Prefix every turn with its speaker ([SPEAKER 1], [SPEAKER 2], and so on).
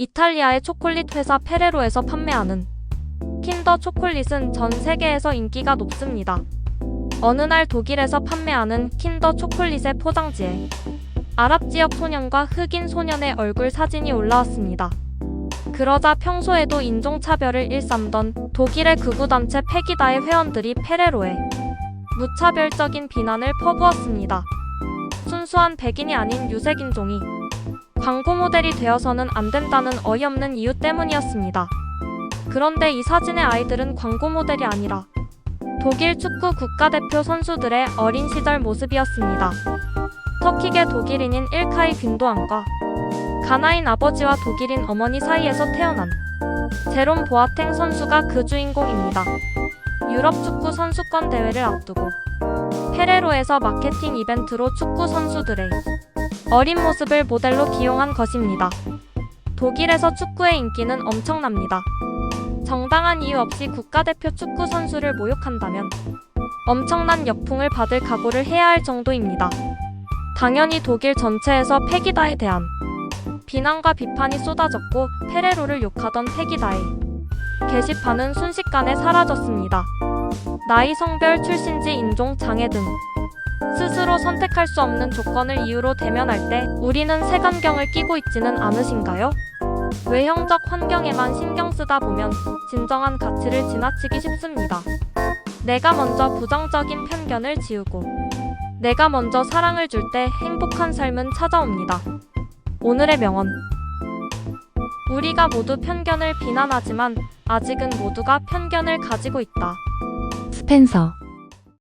[SPEAKER 1] 이탈리아의 초콜릿 회사 페레로에서 판매하는 킨더 초콜릿은 전 세계에서 인기가 높습니다. 어느 날 독일에서 판매하는 킨더 초콜릿의 포장지에 아랍 지역 소년과 흑인 소년의 얼굴 사진이 올라왔습니다. 그러자 평소에도 인종차별을 일삼던 독일의 극우단체 페기다의 회원들이 페레로에 무차별적인 비난을 퍼부었습니다. 순수한 백인이 아닌 유색인종이 광고 모델이 되어서는 안 된다는 어이없는 이유 때문이었습니다. 그런데 이 사진의 아이들은 광고 모델이 아니라 독일 축구 국가대표 선수들의 어린 시절 모습이었습니다. 터키계 독일인인 일카이 빈도안과 가나인 아버지와 독일인 어머니 사이에서 태어난 제롬 보아탱 선수가 그 주인공입니다. 유럽 축구 선수권 대회를 앞두고 페레로에서 마케팅 이벤트로 축구 선수들의 어린 모습을 모델로 기용한 것입니다. 독일에서 축구의 인기는 엄청납니다. 정당한 이유 없이 국가대표 축구 선수를 모욕한다면 엄청난 역풍을 받을 각오를 해야 할 정도입니다. 당연히 독일 전체에서 페기다에 대한 비난과 비판이 쏟아졌고 페레로를 욕하던 페기다의 게시판은 순식간에 사라졌습니다. 나이, 성별, 출신지, 인종, 장애 등 스스로 선택할 수 없는 조건을 이유로 대면할 때 우리는 색안경을 끼고 있지는 않으신가요? 외형적 환경에만 신경 쓰다 보면 진정한 가치를 지나치기 쉽습니다. 내가 먼저 부정적인 편견을 지우고 내가 먼저 사랑을 줄 때 행복한 삶은 찾아옵니다. 오늘의 명언. 우리가 모두 편견을 비난하지만 아직은 모두가 편견을 가지고 있다.
[SPEAKER 2] 스펜서